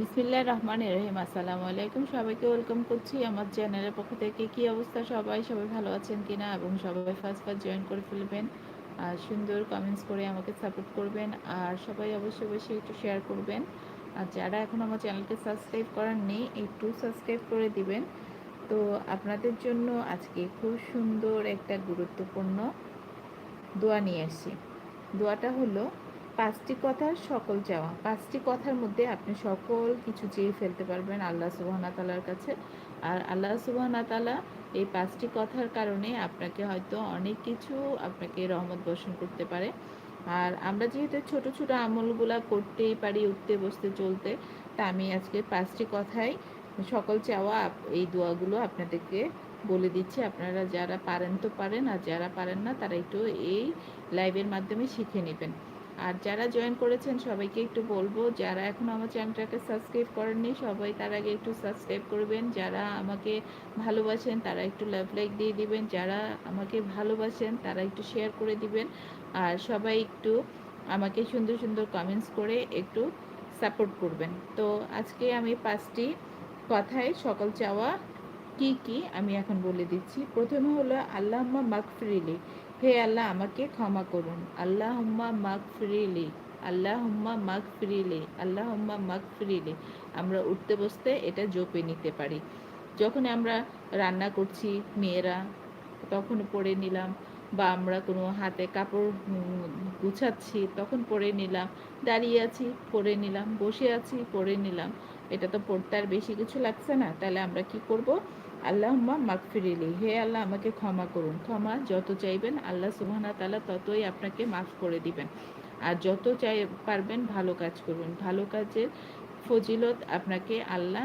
বিসমিল্লাহ রহমান রহিম। আসসালামু আলাইকুম। সবাইকে ওয়েলকাম করছি আমার চ্যানেলের পক্ষ থেকে। কি অবস্থা সবাই? সবাই ভালো আছেন কিনা? এবং সবাই ফার্স্ট ফার্স্ট জয়েন করে ফেলবেন। আর সুন্দর কমেন্টস করে আমাকে সাপোর্ট করবেন। আর সবাই অবশ্যই অবশ্যই একটু শেয়ার করবেন। আর যারা এখন আমার চ্যানেলকে সাবস্ক্রাইব করার নেই, একটু সাবস্ক্রাইব করে দিবেন। তো আপনাদের জন্য আজকে খুব সুন্দর একটা গুরুত্বপূর্ণ দোয়া নিয়ে আসছি। দোয়াটা হলো পাঁচটি কথার সকল চাওয়া। পাঁচটি কথার মধ্যে আপনি সকল কিছু চেয়ে ফেলতে পারবেন আল্লাহ সুবাহনা তালার কাছে। আর আল্লাহ সুবাহনা তালা এই পাঁচটি কথার কারণে আপনাকে হয়তো অনেক কিছু আপনাকে রহমত বর্ষণ করতে পারে। আর আমরা যেহেতু ছোট ছোট আমলগুলা করতেই পারি উঠতে, বসতে, চলতে, তা আমি আজকে পাঁচটি কথাই সকল চাওয়া এই দোয়াগুলো আপনাদেরকে বলে দিচ্ছি। আপনারা যারা পারেন তো পারেন, আর যারা পারেন না তারা একটু এই লাইভের মাধ্যমে শিখে নেবেন। আর যারা জয়েন করেছেন, সবাইকে একটু বলব, যারা এখন আমার চ্যানেলটাকে সাবস্ক্রাইব করেননি, সবাই তার আগে একটু সাবস্ক্রাইব করবেন। যারা আমাকে ভালোবাসেন, তারা একটু লাভ লাইক দিয়ে দিবেন। যারা আমাকে ভালোবাসেন, তারা একটু শেয়ার করে দিবেন। আর সবাই একটু আমাকে সুন্দর সুন্দর কমেন্টস করে একটু সাপোর্ট করবেন। তো আজকে আমি পাঁচটি কথায় সকল চাওয়া কি কি আমি এখন বলে দিচ্ছি। প্রথমে হলো আল্লাহ মাকফরিলি হে আল্লাহ, আমাকে ক্ষমা করুন। আল্লাহ হুম্মা মাগ ফিরিলি আল্লাহ হুম্মা মাগ ফিরিলে আল্লাহ হুম্মা মাগ ফিরিলে আমরা উঠতে বসতে এটা জপে নিতে পারি। যখন আমরা রান্না করছি মেয়েরা, তখন পড়ে নিলাম বা আমরা কোনো হাতে কাপড় গুছাচ্ছি, তখন পরে নিলাম। দাঁড়িয়ে আছি, পরে নিলাম। বসে আছি, পরে নিলাম। এটা তো পড়তে আর বেশি কিছু লাগছে না। তাহলে আমরা কি করব? আল্লাহম্মা মাগফিরিলি হে আল্লাহ, আমাকে ক্ষমা করুন। ক্ষমা যত চাইবেন, আল্লাহ সুবহানা তালা ততই আপনাকে মাফ করে দিবেন। আর যত চাই পারবেন, ভালো কাজ করুন। ভালো কাজের ফজিলত আপনাকে আল্লাহ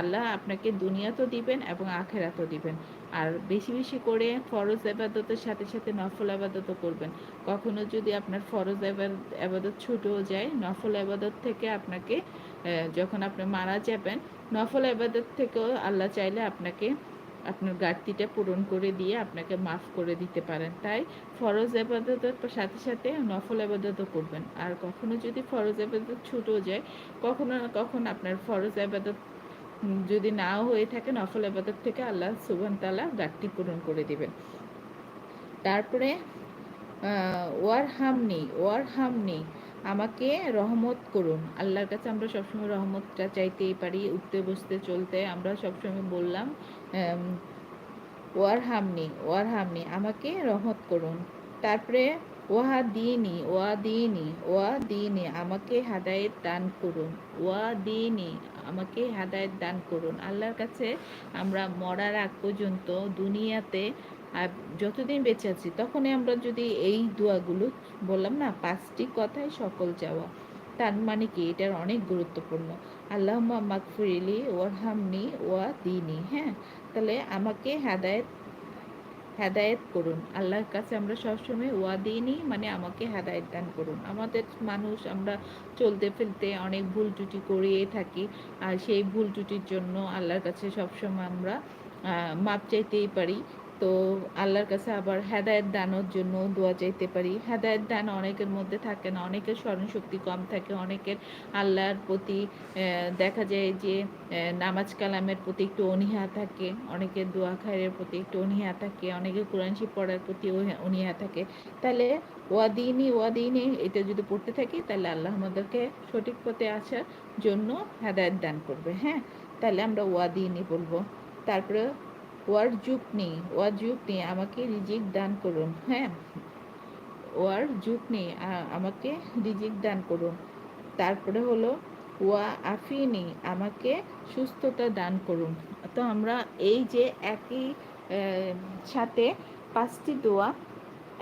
আল্লাহ আপনাকে দুনিয়া তো দিবেন এবং আখেরাতও দিবেন। আর বেশি বেশি করে ফরজ আবাদতের সাথে সাথে নফল আবাদতও করবেন। কখনো যদি আপনার ফরজ আবাদত ছুটেও যায়, নফল আবাদত থেকে আপনাকে যখন আপনি মারা যাবেন নফল আবাদত থেকেও আল্লাহ চাইলে আপনাকে, আপনার ঘাটতিটা পূরণ করে দিয়ে আপনাকে মাফ করে দিতে পারেন। তাই ফরজ আবাদতের সাথে সাথে নফল আবাদতও করবেন। আর কখনো যদি ফরজ আবাদত ছুটেও যায়, কখনো কখনো আপনার ফরজ আবাদত যদি নাও হয়ে থাকে, নফল আবাদত থেকে আল্লাহ সুবান তালা ঘাটতি পূরণ করে দিবেন। তারপরে ওয়ার হামনি ওয়ার হামনি আমাকে রহমত করুন। আল্লাহর কাছে আমরা সবসময় রহমতটা চাইতেই পারি, উঠতে, বসতে, চলতে। আমরা সবসময় বললাম ওয়ার হামনি ওয়ার হামনি আমাকে রহমত করুন। তারপরে ওয়া দিনি ওয়া দিনি ওয়া দিনি আমাকে হাদায়ত দান করুন। ওয়া দিনি আমাকে হাদায়ত দান করুন। আল্লাহর কাছে আমরা মরার আগ পর্যন্ত দুনিয়াতে আর যতদিন বেঁচে আছি, তখনই আমরা যদি এই দোয়াগুলো বললাম না, পাঁচটি কথাই সকল চাওয়া। তার মানে কি? এটার অনেক গুরুত্বপূর্ণ। আল্লাহ মাকফিরিলি ওয়ারহামনি ওয়া দিনি হ্যাঁ? তাহলে আমাকে হেদায়ত, হেদায়েত করুন। আল্লাহর কাছে আমরা সবসময় ওয়া দিইনি মানে আমাকে হেদায়েত দান করুন। আমাদের মানুষ আমরা চলতে ফেলতে অনেক ভুল ত্রুটি করিয়ে থাকি, আর সেই ভুল ত্রুটির জন্য আল্লাহর কাছে সবসময় আমরা মাপ চাইতেই পারি। তো আল্লাহর কাছে আবার হেদায়ত দানোর জন্য দোয়া চাইতে পারি। হেদায়ত দান অনেকের মধ্যে থাকে না, অনেকের স্মরণশক্তি কম থাকে, অনেকের আল্লাহর প্রতি দেখা যায় যে নামাজ কালামের প্রতি একটু অনীহা থাকে, অনেকের দোয়া খায়ের প্রতি একটু অনীহা থাকে, অনেকের কোরআন শিব পড়ার প্রতি অনীহা থাকে। তাহলে ওয়াদিনী ওয়াদিনী এটা যদি পড়তে থাকি, তাহলে আল্লাহ আমাদেরকে সঠিক পথে আসার জন্য হেদায়ত দান করবে। হ্যাঁ তাহলে আমরা ওয়াদিনী বলব। তারপরে ওয়ার যুগ নেই ওয়ার যুগ নেই, আমাকে রিজিক দান করুন হ্যাঁ? ওয়ার যুগ নেই আমাকে রিজিক দান করুন। তারপরে হলো ওয়া আফিনি আমাকে সুস্থতা দান করুন। তো আমরা এই যে একই সাথে পাঁচটি দোয়া,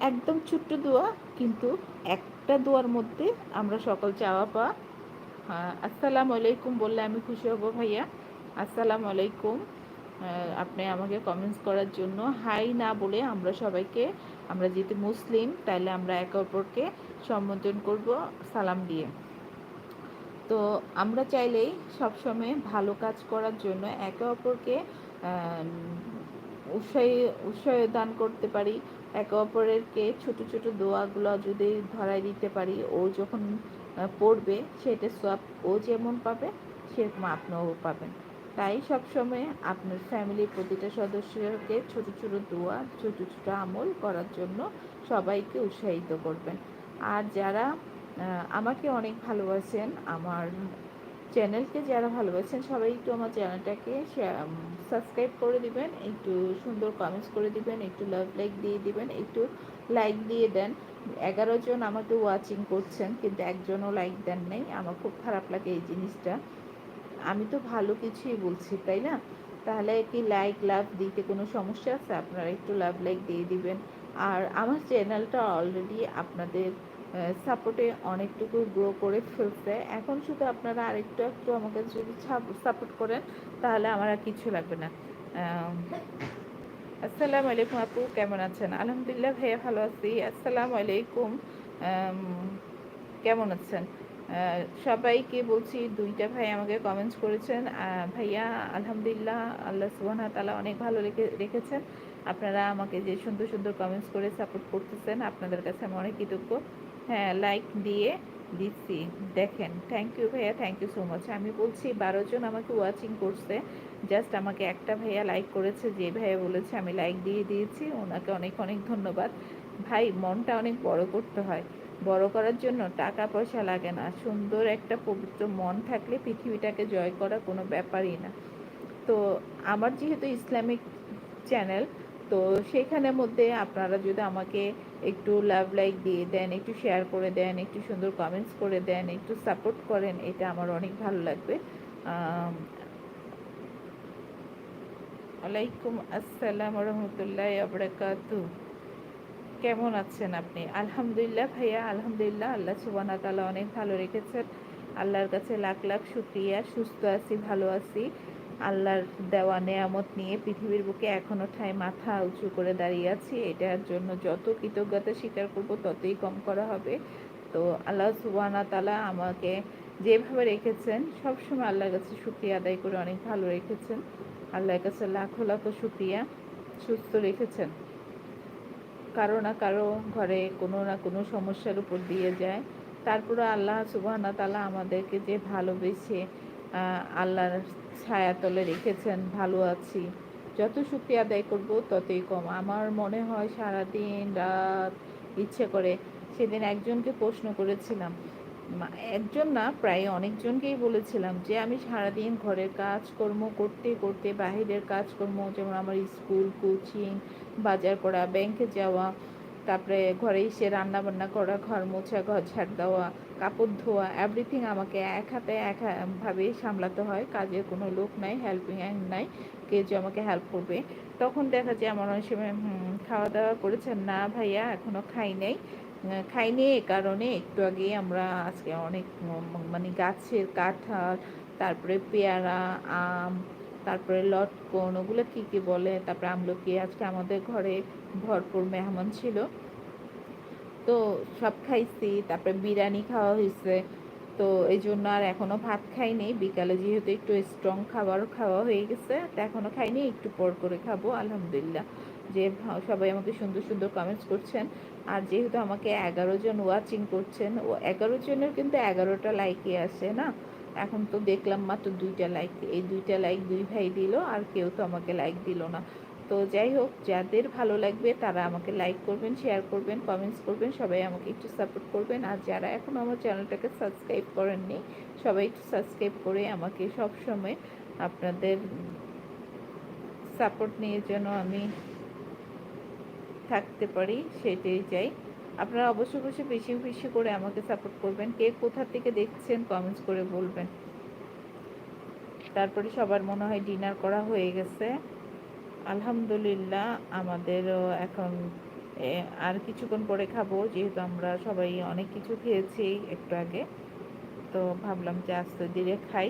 একদম ছোট্ট দোয়া, কিন্তু একটা দোয়ার মধ্যে আমরা সকল চাওয়া পাওয়া আসসালামু আলাইকুম বললে আমি খুশি হব ভাইয়া। আসসালামু আলাইকুম। আপনি আমাকে কমেন্টস করার জন্য হাই না বলে আমরা সবাইকে, আমরা যেহেতু মুসলিম তাহলে আমরা একে অপরকে সম্বোধন করব, সালাম দিয়ে। তো আমরা চাইলেই সবসময় ভালো কাজ করার জন্য একে অপরকে উৎসাহী, উৎসাহ দান করতে পারি। একে অপরেরকে ছোট ছোট দোয়াগুলো যদি ধরাই দিতে পারি, ও যখন পড়বে, সেটা সব ও যেমন পাবে, সেরকম আপনিও পাবেন। তাই সবসময় আপনার ফ্যামিলির প্রতিটা সদস্যকে ছোট ছোট দোয়া, ছোট ছোট আমল করার জন্য সবাইকে উৎসাহিত করবেন। আর যারা আমাকে অনেক ভালোবাসেন, আমার চ্যানেলকে যারা ভালোবাসেন, সবাই একটু আমার চ্যানেলটাকে সাবস্ক্রাইব করে দিবেন, একটু সুন্দর কমেন্টস করে দিবেন, একটু লাভ লাইক দিয়ে দিবেন, একটু লাইক দিয়ে দেন। এগারো জন আমাকে ওয়াচিং করছেন, কিন্তু একজনও লাইক দেন নেই। আমার খুব খারাপ লাগে এই জিনিসটা। আমি তো ভালো কিছুই বলছি, তাই না? তাহলে কি লাইক লাভ দিতে কোনো সমস্যা আছে? আপনারা একটু লাভ লাইক দিয়ে দিবেন। আর আমার চ্যানেলটা অলরেডি আপনাদের সাপোর্টে অনেকটুকু গ্রো করে ফেলছে। এখন শুধু আপনারা আরেকটু একটু আমাকে যদি সাপোর্ট করেন, তাহলে আমার আর কিছু লাগবে না। আসসালামু আলাইকুম আপু, কেমন আছেন? আলহামদুলিল্লাহ ভাইয়া ভালো আছি। আসসালামু আলাইকুম। কেমন আছেন? সবাইকে বলছি, দুইটা ভাই আমাকে কমেন্টস করেছেন। ভাইয়া, আলহামদুলিল্লাহ, আল্লাহ সুবাহ তালা অনেক ভালো রেখে, রেখেছেন। আপনারা আমাকে যে সুন্দর সুন্দর কমেন্টস করে সাপোর্ট করতেছেন, আপনাদের কাছে আমি অনেক কৃতজ্ঞ। হ্যাঁ লাইক দিয়ে দিচ্ছি। দেখেন থ্যাংক ইউ ভাইয়া থ্যাংক ইউ সো মাচ আমি বলছি, বারো জন আমাকে ওয়াচিং করছে। জাস্ট আমাকে একটা ভাইয়া লাইক করেছে, যে ভাইয়া বলেছে, আমি লাইক দিয়ে দিয়েছি। ওনাকে অনেক অনেক ধন্যবাদ। ভাই, মনটা অনেক বড় করতে হয়। বড় করার জন্য টাকা পয়সা লাগে না। সুন্দর একটা পবিত্র মন থাকলে পৃথিবীটাকে জয় করা কোনো ব্যাপারই না। তো আমার যেহেতু ইসলামিক চ্যানেল, তো সেখানের মধ্যে আপনারা যদি আমাকে একটু লাভ লাইক দিয়ে দেন, একটু শেয়ার করে দেন, একটু সুন্দর কমেন্টস করে দেন, একটু সাপোর্ট করেন, এটা আমার অনেক ভালো লাগবে। ওয়ালাইকুম আসসালাম রহমতুল্লাহ আবরাকাতু কেমন আছেন আপনি? আলহামদুলিল্লাহ ভাইয়া, আলহামদুলিল্লাহ। আল্লাহ সুবানা তালা অনেক ভালো রেখেছেন। আল্লাহর কাছে লাখ লাখ শুক্রিয়া। সুস্থ আছি, ভালো আছি। আল্লাহর দেওয়া নেয়ামত নিয়ে পৃথিবীর বুকে এখনও ঠায় মাথা উঁচু করে দাঁড়িয়ে আছি। এটার জন্য যত কৃতজ্ঞতা স্বীকার করব, ততই কম করা হবে। তো আল্লাহ সুবানা তালা আমাকে যেভাবে রেখেছেন, সবসময় আল্লাহর কাছে শুক্রিয়া আদায় করে অনেক ভালো রেখেছেন। আল্লাহর কাছে লাখো লাখো শুক্রিয়া। সুস্থ রেখেছেন। কারও না কারও ঘরে কোনো না কোনো সমস্যার উপর দিয়ে যায়। তারপরে আল্লাহ সুবাহনা তালা আমাদেরকে যে ভালোবেসে আল্লাহর ছায়াতলে রেখেছেন, ভালো আছি। যত সুখী আদায় করব ততই কম। আমার মনে হয় সারাদিন রাত ইচ্ছে করে সেদিন একজনকে প্রশ্ন করেছিলাম একজন না, প্রায় অনেকজনকেই বলেছিলাম যে, আমি সারাদিন ঘরের কাজকর্ম করতে করতে বাহিরের কাজকর্ম, যেমন আমার স্কুল, কোচিং, বাজার করা, ব্যাংকে যাওয়া, তারপরে ঘরে এসে রান্না বান্না করা, ঘর মোছা, ঘর ঝাড় দেওয়া, কাপড় ধোয়া এভরিথিং আমাকে এক হাতে একভাবে সামলাতে হয়। কাজের কোনো লোক নাই হেল্পিং হ্যান্ড নাই কে যে আমাকে হেল্প করবে। তখন দেখা যায়, আমার অনেক সময় খাওয়া দাওয়া করেছেন? না ভাইয়া এখনও খাই নাই। খাইনি এ কারণে একটু আগে আমরা আজকে অনেক মানে গাছের কাঁঠাল, তারপরে পেয়ারা, আম, তারপরে লটকন, ওগুলো কী কী বলে? তারপরে আমলকি, আজকে আমাদের ঘরে ভরপুর মেহমান ছিল। তো সব খাইছি, তারপরে বিরিয়ানি খাওয়া হয়েছে তো এই জন্য আর এখনও ভাত খাইনি। বিকালে যেহেতু একটু স্ট্রং খাবার খাওয়া হয়ে গেছে, তো এখনও খাইনি, একটু পর করে খাব, আলহামদুলিল্লাহ। যে সবাই আমাকে সুন্দর সুন্দর কমেন্টস করছেন। আর যেহেতু আমাকে এগারো জন ওয়াচিং করছেন, ও এগারো জনের কিন্তু এগারোটা লাইকে আসে না? এখন তো দেখলাম মাত্র দুইটা লাইক এই দুইটা লাইক দুই ভাই দিল আর কেউ তো আমাকে লাইক দিল না। তো যাই হোক, যাদের ভালো লাগবে তারা আমাকে লাইক করবেন শেয়ার করবেন কমেন্টস করবেন, সবাই আমাকে একটু সাপোর্ট করবেন। আর যারা এখন আমার চ্যানেলটাকে সাবস্ক্রাইব করেননি, সবাই একটু সাবস্ক্রাইব করে আমাকে সব সময় আপনাদের সাপোর্ট নিয়ে যেন আমি থাকতে পারি, সেটাই চাই। আপনারা অবশ্য অবশ্যই বেশি বেশি করে আমাকে সাপোর্ট করবেন। কে কোথা থেকে দেখছেন কমেন্টস করে বলবেন। তারপরে সবার মনে হয় ডিনার করা হয়ে গেছে। আলহামদুলিল্লাহ আমাদেরও এখন আর কিছুক্ষণ পরে খাব, যেহেতু আমরা সবাই অনেক কিছু খেয়েছি একটু আগে। তো ভাবলাম যে আস্তে ধীরে খাই।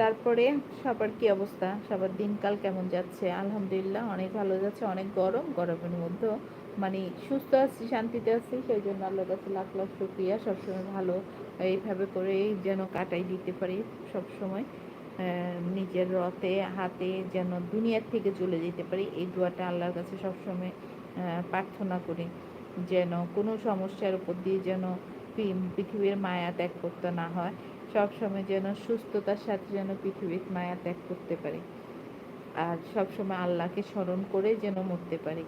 তারপরে সবার কি অবস্থা? সবার দিনকাল কেমন যাচ্ছে? আলহামদুলিল্লাহ, অনেক ভালো যাচ্ছে, অনেক গরম, গরমের মধ্যেও। মানে সুস্থ আছি, শান্তিতে আছি সেই জন্য আল্লাহর কাছে লাখ লাখ শুক্রিয়া। সবসময় ভালো, এইভাবে করে যেন কাটাই দিতে পারি সবসময়। নিজের রথে, হাতে যেন দুনিয়ার থেকে চলে যেতে পারি, এই দোয়াটা আল্লাহর কাছে সবসময় প্রার্থনা করি। যেন কোনো সমস্যার উপর দিয়ে যেন পৃথিবীর মায়া ত্যাগ করতে না হয়। সবসময় যেন সুস্থতার সাথে যেন পৃথিবীর মায়া ত্যাগ করতে পারি। আর সবসময় আল্লাহকে স্মরণ করে যেন মরতে পারি।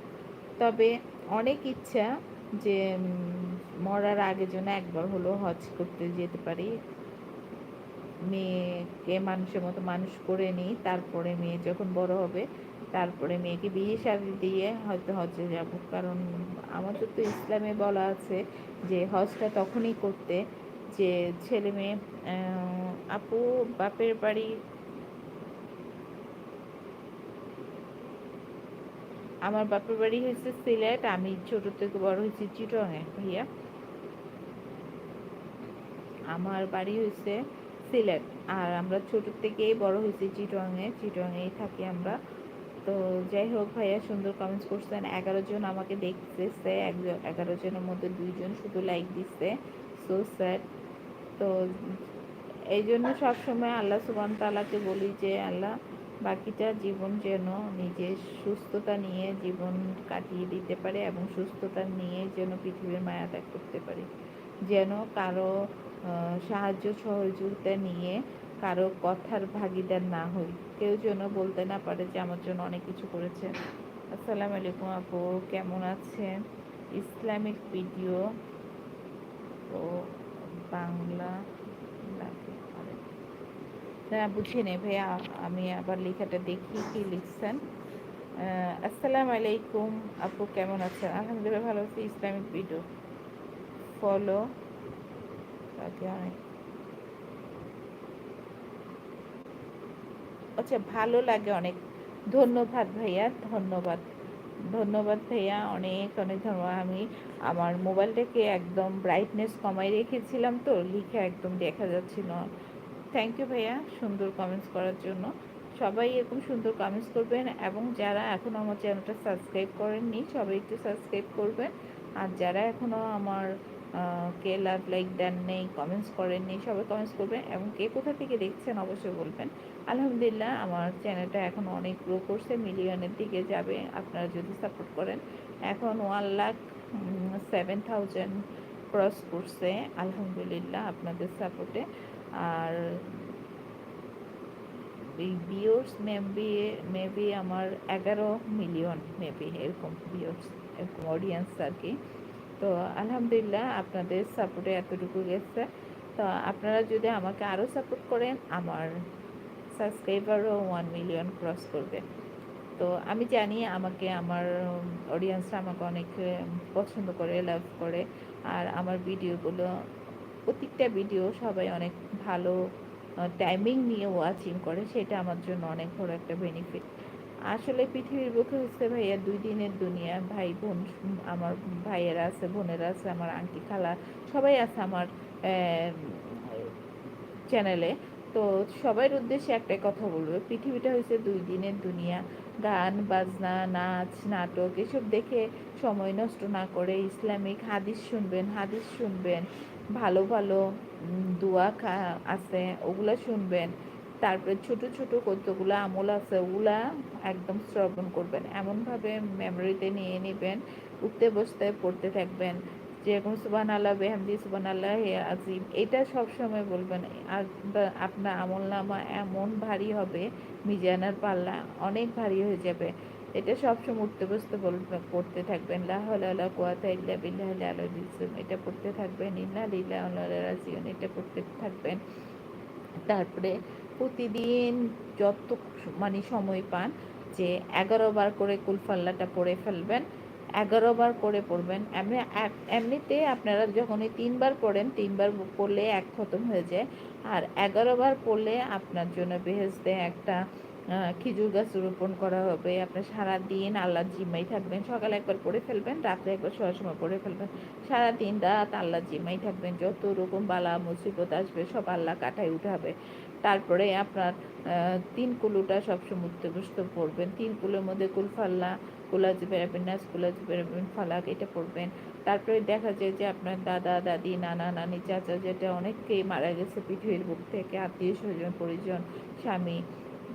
তবে অনেক ইচ্ছা যে মরার আগে যেন একবার হলো হজ করতে যেতে পারি। মেয়েকে মানুষের মতো মানুষ করে নিই, তারপরে মেয়ে যখন বড় হবে, তারপরে মেয়েকে বিয়ে শাদী দিয়ে হয়তো হজে যাব। কারণ আমাদের তো ইসলামে বলা আছে যে, হজটা তখনই করতে যে ছেলে মেয়ে আপু, বাপের বাড়ি, আমার বাপের বাড়ি হয়েছে সিলেট, আমি ছোট থেকে বড় হয়েছি চিটংয়ে ভাইয়া। আমার বাড়ি হয়েছে সিলেট, আর আমরা ছোট থেকেই বড় হয়েছি চিটংয়ে, চিটংয়েই থাকি আমরা। তো যাই হোক ভাইয়া, সুন্দর কমেন্টস করছেন। এগারো জন আমাকে দেখতেছে, একজন, এগারো জনের মধ্যে দুইজন শুধু লাইক দিচ্ছে সো স্যাড তো এই জন্য সবসময় আল্লাহ সুবান তালাকে বলি যে, আল্লাহ বাকিটা জীবন যেন নিজের সুস্থতা নিয়ে জীবন কাটিয়ে দিতে পারে এবং সুস্থতা নিয়ে যেন পৃথিবীর মায়া ত্যাগ করতে পারি। যেন কারও সাহায্য সহযোগিতা নিয়ে কারও কথার ভাগিদার না হই। কেউ যেন বলতে না পারে যে, আমার জন্য অনেক কিছু করেছে। আসসালামু আলাইকুম আপু, কেমন আছেন? ইসলামিক ভিডিও বাংলা লাগে আরে। না বুঝি নেই ভাইয়া, আমি আবার লেখাটা দেখি কি লিখছেন। আসসালামু আলাইকুম, আপু কেমন আছেন? আলহামদুলিল্লাহ ভালো আছি, ইসলামিক ভিডিও। ফলো আচ্ছা ভালো লাগে অনেক। ধন্যবাদ ভাইয়া, ধন্যবাদ। ধন্যবাদ ভাইয়া, অনেক অনেক ধন্যবাদ। আমি আমার মোবাইলটাকে একদম ব্রাইটনেস কমাই রেখেছিলাম তো, লিখে একদম দেখা যাচ্ছিল থ্যাংক ইউ ভাইয়া, সুন্দর কমেন্টস করার জন্য। সবাই এরকম সুন্দর কমেন্টস করবেন এবং যারা এখনও আমার চ্যানেলটা সাবস্ক্রাইব করেননি, সবাই একটু সাবস্ক্রাইব করবেন। আর যারা এখনও আমার কে লাভ লাইক দেন নেই কমেন্টস করেননি সবাই কমেন্টস করবেন এবং কে কোথা থেকে দেখছেন অবশ্যই বলবেন। আলহামদুলিল্লাহ, আমার চ্যানেলটা এখন অনেক গ্রো করছে, মিলিয়নের দিকে যাবে, আপনারা যদি সাপোর্ট করেন। এখন one lakh seven thousand cross করছে, আলহামদুলিল্লাহ আপনাদের সাপোর্টে আর ভিউর্স মেবি মেবি আমার এগারো মিলিয়ন মেবি এরকম ভিউর্স এরকম অডিয়েন্স আর কি। তো আলহামদুলিল্লাহ আপনাদের সাপোর্টে এতটুকু গেছে। তো আপনারা যদি আমাকে আরও সাপোর্ট করেন, আমার সাবস্ক্রাইবারও ওয়ান মিলিয়ন ক্রস করবে। তো আমি জানি আমাকে আমার অডিয়েন্সরা আমাকে অনেক পছন্দ করে লাভ করে। আর আমার ভিডিওগুলো প্রত্যেকটা ভিডিও সবাই অনেক ভালো টাইমিং নিয়ে ওয়াচিং করে। সেটা আমার জন্য অনেক বড় একটা বেনিফিট আসলে পৃথিবীর বুকে হচ্ছে ভাইয়া দুই দিনের দুনিয়া। ভাই, বোন, আমার ভাইয়েরা আছে, বোনেরা আছে, আমার আন্টি খালা সবাই আছে আমার চ্যানেলে তো সবার উদ্দেশ্যে একটাই কথা বলব, পৃথিবীটা হচ্ছে দুই দিনের দুনিয়া। গান, বাজনা, নাচ, নাটক, এসব দেখে সময় নষ্ট না করে ইসলামিক হাদিস শুনবেন হাদিস শুনবেন, ভালো ভালো দোয়া আছে, ওগুলা শুনবেন। তারপরে ছোট ছোট কতগুলো আমল আছে, ওগুলা একদম শ্রবণ করবেন। এমনভাবে মেমোরিতে নিয়ে নেবেন, উঠতে বসতে পড়তে থাকবেন। যেরকম সুবান আল্লাহ বেহামদি সুবান আল্লাহ হে আজিম এটা সবসময় বলবেন। আপনার আমল নামা এমন ভারী হবে, মিজানার পাল্লা অনেক ভারী হয়ে যাবে। এটা সবসময় উঠতে বসতে বলবে, পড়তে থাকবেন। লাহলা কোয়াতা ইল্লা বিল্লাহ আল্লাহ এটা পড়তে থাকবেন। ইল্লা লিল্লা আল্লাহ রাজিউন, এটা পড়তে থাকবেন। তারপরে প্রতিদিন যত মানে সময় পান যে এগারো বার করে কুলফাল্লাটা পড়ে ফেলবেন, এগারো বার করে পড়বেন এমনি এমনিতে আপনারা যখন তিনবার পড়েন, তিনবার পড়লে এক খতম হয়ে যায়। আর এগারো বার পড়লে আপনার জন্য বেহেস্তে একটা খেজুর গাছ রোপণ করা হবে। আপনার সারাদিন আল্লাহ জিম্মাই থাকবেন। সকালে একবার পড়ে ফেলবেন, রাত্রে একবার শোয়ার সময় পড়ে ফেলবেন। সারাদিন রাত আল্লাহ জিম্মাই থাকবেন। যত রকম বালা মুসিবত আসবে, সব আল্লাহ কাটায় উঠাবে। তারপরে আপনার তিন কুলুটা সবসময় উঠতে বসতে পড়বেন। তিন কুলের মধ্যে কুলফাল্লা কুলাজ বেরাবেন নাচ কুলাজ বেরাবেন ফালাক এটা পড়বেন। তারপরে দেখা যায় যে আপনার দাদা, দাদি, নানা, নানি, চাচা যেটা অনেককেই মারা গেছে পৃথিবীর বুক থেকে, আত্মীয় স্বজন, পরিজন, স্বামী,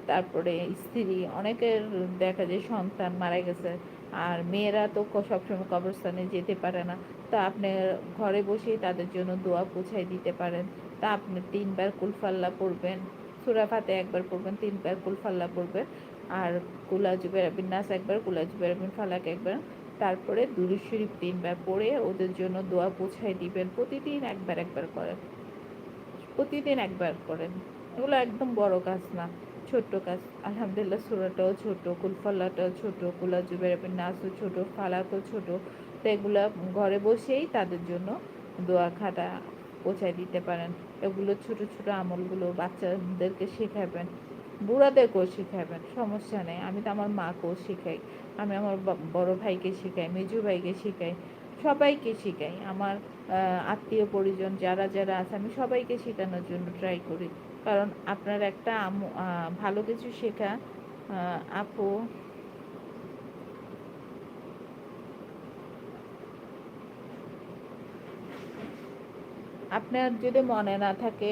তারপরে স্ত্রী, অনেকের দেখা যায় সন্তান মারা গেছে। আর মেয়েরা তো সবসময় কবরস্থানে যেতে পারে না। তা আপনি ঘরে বসেই তাদের জন্য দোয়া পৌঁছাই দিতে পারেন। তা আপনি তিনবার কুলফাল্লা পড়বেন। সুরা ফাতে একবার পড়বেন, তিনবার কুলফাল্লা পড়বেন। আর কুলাজুবের বিন্যাস একবার কুলাজুবের ফালাক একবার। তারপরে দুরুদ শরীফ তিনবার পড়ে ওদের জন্য দোয়া পৌঁছাই দিবেন। প্রতিদিন একবার একবার করেন। প্রতিদিন একবার করেন। এগুলো একদম বড় কাজ না, ছোট্ট কাজ। আলহামদুলিল্লাহ সুরাটাও ছোট, কুলফাল্লাটাও ছোট কুলাজুবের নাচও ছোট, ফালাকও ছোট। তো এগুলো ঘরে বসেই তাদের জন্য দোয়া খাটা পৌঁছায় দিতে পারেন। এগুলো ছোট ছোট আমলগুলো বাচ্চাদেরকে শেখাবেন। বুড়াদেরকেও শেখাবেন, সমস্যা নেই। আমি তো আমার মাকেও শেখাই। আমি আমার বড় ভাইকে শেখাই, মেজু ভাইকে শেখাই, সবাইকে শেখাই। আমার আত্মীয় পরিজন যারা যারা আছে, আমি সবাইকে শেখানোর জন্য ট্রাই করি। কারণ আপনার একটা ভালো কিছু শেখা আপু আপনার যদি মনে না থাকে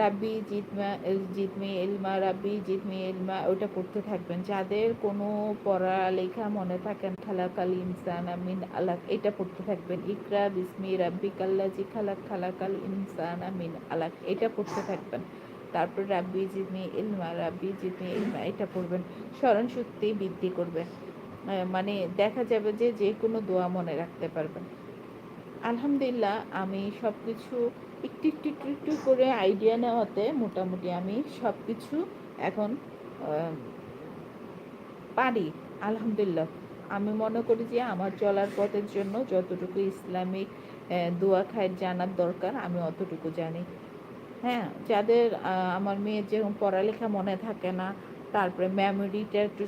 রাব্বি জিতমা, জিতমি এলমা রাব্বি জিতমি এলমা ওটা পড়তে থাকবেন। যাদের কোনো পড়া লেখা মনে থাকেন খালাকাল ইনসান আমিন আলাক, এটা পড়তে থাকবেন। ইকরা বিসমি রাব্বি কাল্লাজি খালাক খালাকাল ইনসান আমিন আলাক, এটা পড়তে থাকবেন। তারপর রাব্বি জিতমি এলমা রাব্বি জিতমি এলমা এটা পড়বেন। স্মরণ শক্তি বৃদ্ধি করবে মানে দেখা যাবে যে যে কোনো দোয়া মনে রাখতে পারবেন। আলহামদুলিল্লাহ, আমি সব কিছু একটু একটু একটু একটু করে আইডিয়া নেওয়াতে মোটামুটি আমি সব কিছু এখন পারি, আলহামদুলিল্লাহ। আমি মনে করি যে আমার চলার পথের জন্য যতটুকু ইসলামিক দোয়া খায়ের জানার দরকার, আমি অতটুকু জানি। হ্যাঁ যাদের আমার মেয়ের যেরকম পড়ালেখা মনে থাকে না তারপরে মেমোরিটা একটু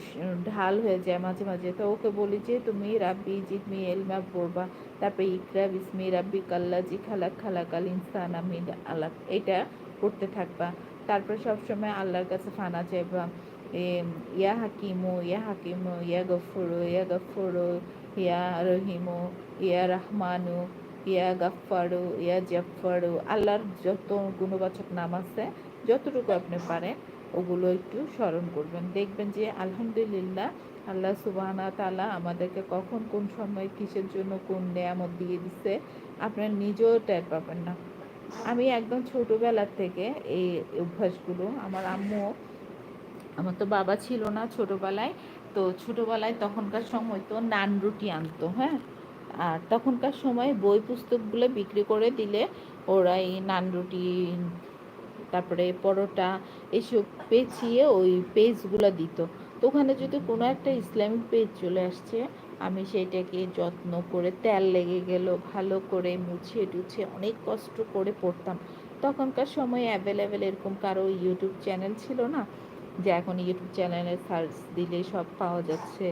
ঢাল হয়ে যায় মাঝে মাঝে। তো ওকে বলি যে, তুমি রাব্বি জিতমি এলমা পড়বা তারপরে ইকরা, বিসমি, রাব্বি কাল্লাজি খালাক খালাকাল ইনসান, আমিন, আলাক। এটা পড়তে থাকবা। তারপরে সবসময় আল্লাহর কাছে ফানা চাইবা। ইয়া হাকিমু ইয়া হাকিমু, ইয়া গফুরু ইয়া গফুরু, ইয়া রহিমু, ইয়া রহমানু, ইয়া গাফফারু, ইয়া জাফফারু। আল্লাহর যত গুণবাচক নাম আছে, যতটুকু আপনি পারেন ওগুলো একটু স্মরণ করবেন। দেখবেন যে আলহামদুলিল্লাহ আল্লাহ সুবাহানা তালা আমাদেরকে কখন কোন সময় কিসের জন্য কোন নেয়ামত দিয়ে দিচ্ছে আপনার নিজেও টের পাবেন না। আমি একদম ছোটোবেলার থেকে এই অভ্যাসগুলো, আমার আম্মু, আমার তো বাবা ছিল না ছোটোবেলায়, তো ছোটোবেলায় তখনকার সময় তো নান রুটি আনতো হ্যাঁ? আর তখনকার সময় বই পুস্তকগুলো বিক্রি করে দিলে ওরা এই নান রুটি তারপরে পরোটা এসব পেঁচিয়ে ওই পেজগুলো দিত। তো ওখানে যদি কোনো একটা ইসলামিক পেজ চলে আসছে, আমি সেটাকে যত্ন করে তেল লেগে গেল, ভালো করে মুছিয়ে টুছিয়ে অনেক কষ্ট করে পড়তাম। তখনকার সময় অ্যাভেলেবেল এরকম কারও ইউটিউব চ্যানেল ছিল না, যে এখন ইউটিউব চ্যানেলে সার্চ দিলে সব পাওয়া যাচ্ছে,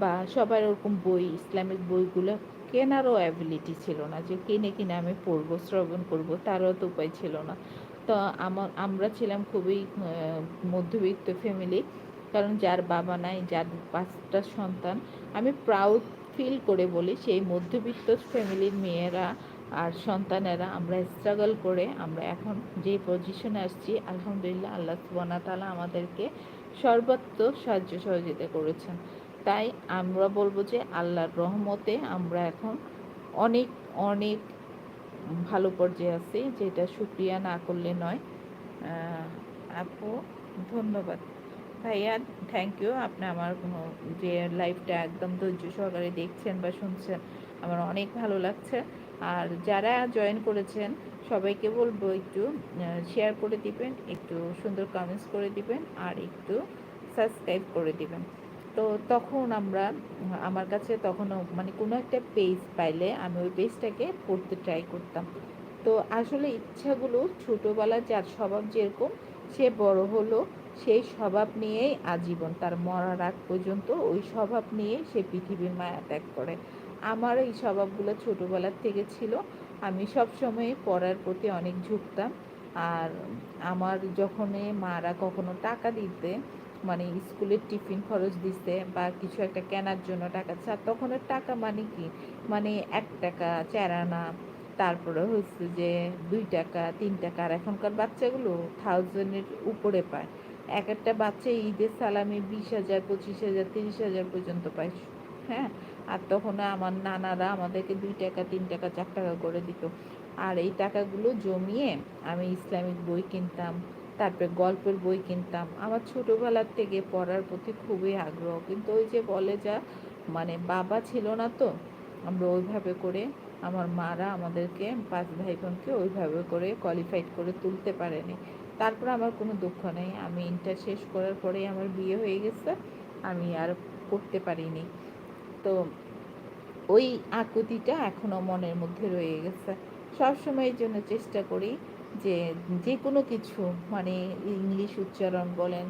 বা সবার ওরকম বই, ইসলামিক বইগুলো কেনারও অ্যাবিলিটি ছিল না, যে কিনে কিনে আমি পড়ব, শ্রবণ করব, তারও তো উপায় ছিল না। তো আমার আমরা ছিলাম খুবই মধ্যবিত্ত ফ্যামিলি কারণ যার বাবা নাই, যার পাঁচটা সন্তান, আমি প্রাউড ফিল করে বলি সেই মধ্যবিত্ত ফ্যামিলির মেয়েরা আর সন্তানেরা আমরা স্ট্রাগল করে, আমরা এখন যে পজিশনে আসছি, আলহামদুলিল্লাহ আল্লাহ সুবানা তালা আমাদেরকে সর্বত্র সাহায্য সহযোগিতা করেছেন। তাই আমরা বলব যে আল্লাহর রহমতে আমরা এখন অনেক অনেক ভালো পর্যায়ে আছি, যেটা সুক্রিয়া না করলে নয়। আপু, ধন্যবাদ। ভাইয়া থ্যাংক ইউ আপনি আমার যে লাইফটা একদম ধৈর্য সহকারে দেখছেন বা শুনছেন, আমার অনেক ভালো লাগছে। আর যারা জয়েন করেছেন, সবাইকে বলব একটু শেয়ার করে দিবেন, একটু সুন্দর কমেন্টস করে দিবেন, আর একটু সাবস্ক্রাইব করে দিবেন। তো তখন আমরা, আমার কাছে তখনও মানে কোনো একটা পেজ পাইলে আমি ওই পেজটাকে পড়তে ট্রাই করতাম। তো আসলে ইচ্ছাগুলো ছোটোবেলার যার স্বভাব যেরকম, সে বড় হলো, সেই স্বভাব নিয়েই আজীবন, তার মরার আগ পর্যন্ত ওই স্বভাব নিয়ে সে পৃথিবীর মায়া ত্যাগ করে। আমার এই স্বভাবগুলো ছোটোবেলার থেকে ছিল। আমি সবসময় পড়ার প্রতি অনেক ঝুঁকতাম। আর আমার যখন মারা কখনো টাকা দিতে মানে স্কুলের টিফিন খরচ দিতে বা কিছু একটা কেনার জন্য টাকা চা তখনের টাকা মানে কি? মানে এক টাকা চার আনা তারপরে হচ্ছে যে দুই টাকা, তিন টাকা। আর এখনকার বাচ্চাগুলো থাউজেন্ডের উপরে পায়। এক একটা বাচ্চা ঈদের সালামি বিশ হাজার, পঁচিশ হাজার, তিরিশ হাজার পর্যন্ত পায়। হ্যাঁ? আর তখন আমার নানারা আমাদেরকে দুই টাকা, তিন টাকা, চার টাকা করে দিত। আর এই টাকাগুলো জমিয়ে আমি ইসলামিক বই কিনতাম। তারপরে গল্পের বই কিনতাম। আমার ছোটোবেলার থেকে পড়ার প্রতি খুবই আগ্রহ। কিন্তু ওই যে বলে যা মানে বাবা ছিল না তো, আমরা ওইভাবে করে আমার মারা আমাদেরকে পাঁচ ভাই বোনকে ওইভাবে করে কোয়ালিফাইড করে তুলতে পারেনি। তারপর আমার কোনো দুঃখ নেই। আমি ইন্টার শেষ করার পরেই আমার বিয়ে হয়ে গেছে। আমি আর করতে পারিনি। তো ওই আকুতিটা এখনও মনের মধ্যে রয়ে গেছে। সবসময়ের জন্য চেষ্টা করি যে যে কোনো কিছু মানে ইংলিশ উচ্চারণ বলেন,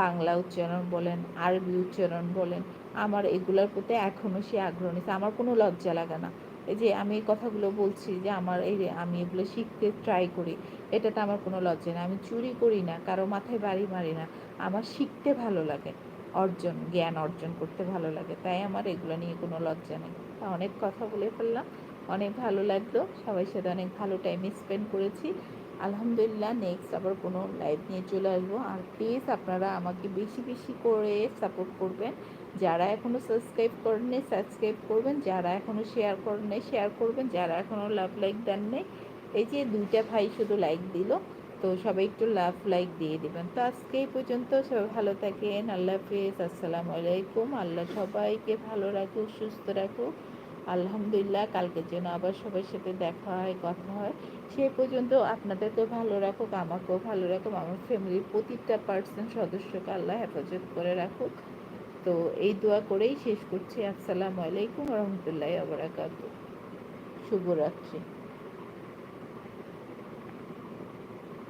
বাংলা উচ্চারণ বলেন, আরবি উচ্চারণ বলেন, আমার এগুলোর প্রতি এখনও সে আগ্রহ নিচ্ছে আমার কোনো লজ্জা লাগে না। এই যে আমি এই কথাগুলো বলছি যে আমার এই আমি এগুলো শিখতে ট্রাই করি, এটাতে আমার কোনো লজ্জা নেই। আমি চুরি করি না, কারও মাথায় বাড়ি মারি না। আমার শিখতে ভালো লাগে, অর্জন, জ্ঞান অর্জন করতে ভালো লাগে। তাই আমার এগুলো নিয়ে কোনো লজ্জা নেই। তা অনেক কথা বলে ফেললাম। অনেক ভালো লাগল। সবাই সাথে অনেক ভালো টাইম স্পেন্ড করেছি। আলহামদুলিল্লাহ নেক্সট আবার কোনো লাইভ নিয়ে চলে আসব। আর প্লিজ আপনারা আমাকে বেশি বেশি করে সাপোর্ট করবেন। যারা এখনও সাবস্ক্রাইব করেননি সাবস্ক্রাইব করবেন। যারা এখনও শেয়ার করেন নাই শেয়ার করবেন। যারা এখনও লাভ লাইক দেন নেই, এই যে দুইটা ভাই শুধু লাইক দিল, তো সবাই একটু লাভ লাইক দিয়ে দেবেন। তো আজকে এই পর্যন্ত সবাই ভালো থাকেন। আল্লাহ হাফিজ। আসসালামু আলাইকুম। আল্লাহ সবাইকে ভালো রাখুক, সুস্থ রাখুক। আলহামদুলিল্লাহ, কালকে যেন আবার সবার সাথে দেখা হয়, কথা হয়। সে পর্যন্ত আপনাদেরকে ভালো রাখুক, আমাকেও ভালো রাখুক, আমার ফ্যামিলির প্রতিটা পার্সন সদস্যকে আল্লাহ হেফাজত করে রাখুক। তো এই দোয়া করেই শেষ করছি। আসসালামু আলাইকুম রহমতুল্লাহ আবরাকাত শুভরাত্রি।